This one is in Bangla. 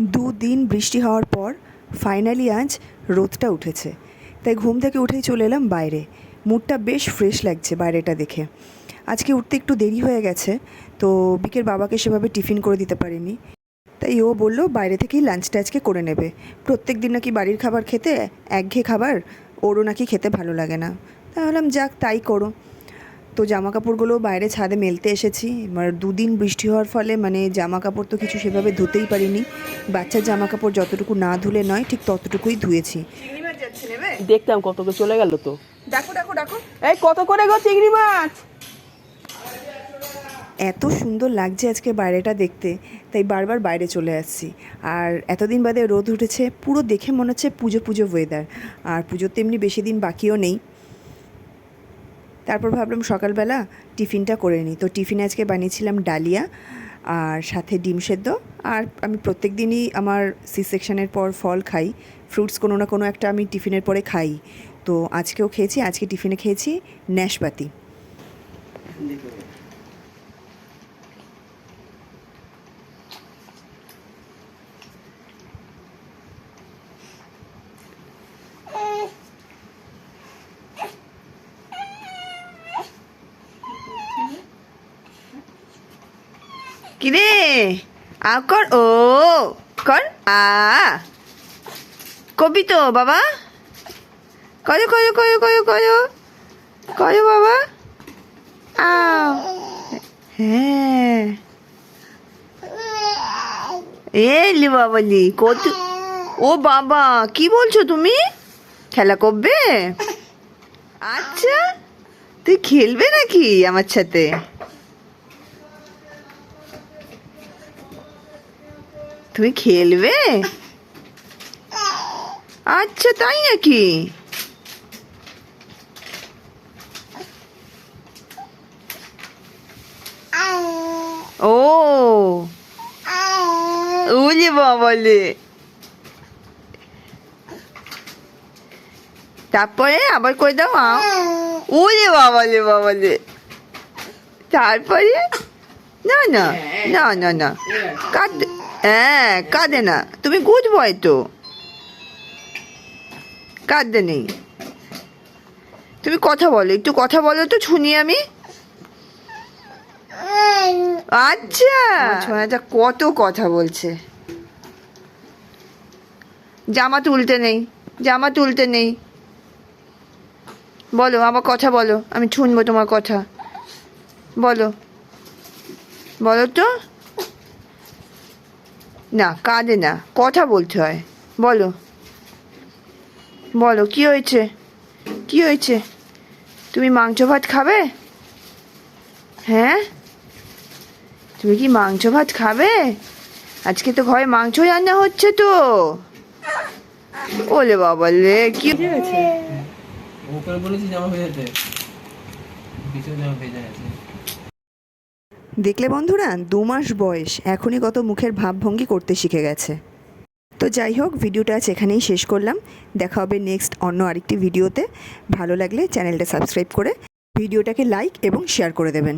দুদিন বৃষ্টি হওয়ার পর ফাইনালি আজ রোদটা উঠেছে। তাই ঘুম থেকে উঠেই চলে এলাম বাইরে। মুডটা বেশ ফ্রেশ লাগছে বাইরেটা দেখে। আজকে উঠতে একটু দেরি হয়ে গেছে, তো বিকের বাবাকে সেভাবে টিফিন করে দিতে পারিনি। তাই ও বলল, বাইরে থেকেই লাঞ্চটা আজকে করে নেবে। প্রত্যেক দিন নাকি বাড়ির খাবার খেতে একঘেয়ে খাবার ওরও নাকি খেতে ভালো লাগে না। তাই যাক, তাই করো। তো জামা কাপড়গুলো বাইরে ছাদে মেলতে এসেছি। এবার দুদিন বৃষ্টি হওয়ার ফলে মানে জামা কাপড় তো কিছু সেভাবে ধুতেই পারিনি। বাচ্চার জামা কাপড় যতটুকু না ধুলে নয় ঠিক ততটুকুই ধুয়েছি। চিংড়ি মাছ যাচ্ছে নেবে দেখতাম কত করে চলে গেল তো। ডাকো ডাকো ডাকো। এই কত করে গো চিংড়ি মাছ? এত সুন্দর লাগছে আজকে বাইরেটা দেখতে তাই বারবার বাইরে চলে আসছি। আর এতদিন বাদে রোদ উঠেছে পুরো দেখে মনে হচ্ছে পুজো পুজো ওয়েদার আর পুজোর তেমনি বেশি দিন বাকিও নেই। তারপর ভাবলাম সকালবেলা টিফিনটা করে নিই। তো টিফিনে আজকে বানিয়েছিলাম ডালিয়া আর সাথে ডিম সেদ্ধ। আর আমি প্রত্যেক দিনই আমার সি সেকশনের পর ফল খাই। ফ্রুটস কোনো না কোনো একটা আমি টিফিনের পরে খাই। তো আজকেও খেয়েছি, আজকে টিফিনে খেয়েছি ন্যাশপাতি। কিরে? আ, কর, ও, কর, আ। কবি তো, বাবা। কয় কয় কয় কয় কয়। কয়, বাবা। আও। হ্যাঁ। এলি বাবালি কত ও, বাবা, কি বলছো তুমি? খেলা করবে? আচ্ছা তুই খেলবে নাকি আমার সাথে? তুমি খেলবে? আচ্ছা তাই নাকি? ও ওলে বাবালে। তারপরে আবার কই দাও ওলে বাবালে বাবালে। তারপরে, না না না না না কাঁদ হ্যাঁ কাঁদে না। তুমি গুড বয় তো। কাঁদতে নেই। তুমি কথা বলো একটু কথা বলো তো শুনি আমি। আচ্ছা। ছোঁয়াটা কত কথা বলছে। জামা তুলতে নেই জামা তুলতে নেই। বলো আমার কথা বলো আমি শুনব তোমার কথা। বলো। বলো তো। না কাঁদে না। কথা বলতে হয়। বলো। বলো কি হয়েছে? কি হয়েছে? তুমি মাংস ভাত খাবে? হ্যাঁ? তুমি কি মাংস ভাত খাবে? আজকে তো ঘরে মাংস রান্না হচ্ছে তো। ওলে বাবা লে কি হয়েছে? ওকে বলেছি জামা ভেজাতে পিছনে জামা ভেজা আছে দেখলে বন্ধুরা, দু মাস বয়স, এখনই কত মুখের ভাবভঙ্গি করতে শিখে গেছে। তো যাই হোক, ভিডিওটা আজ এখানেই শেষ করলাম। দেখা হবে নেক্সট অন্য আরেকটি ভিডিওতে। ভালো লাগলে চ্যানেলটা সাবস্ক্রাইব করে ভিডিওটাকে লাইক এবং শেয়ার করে দেবেন।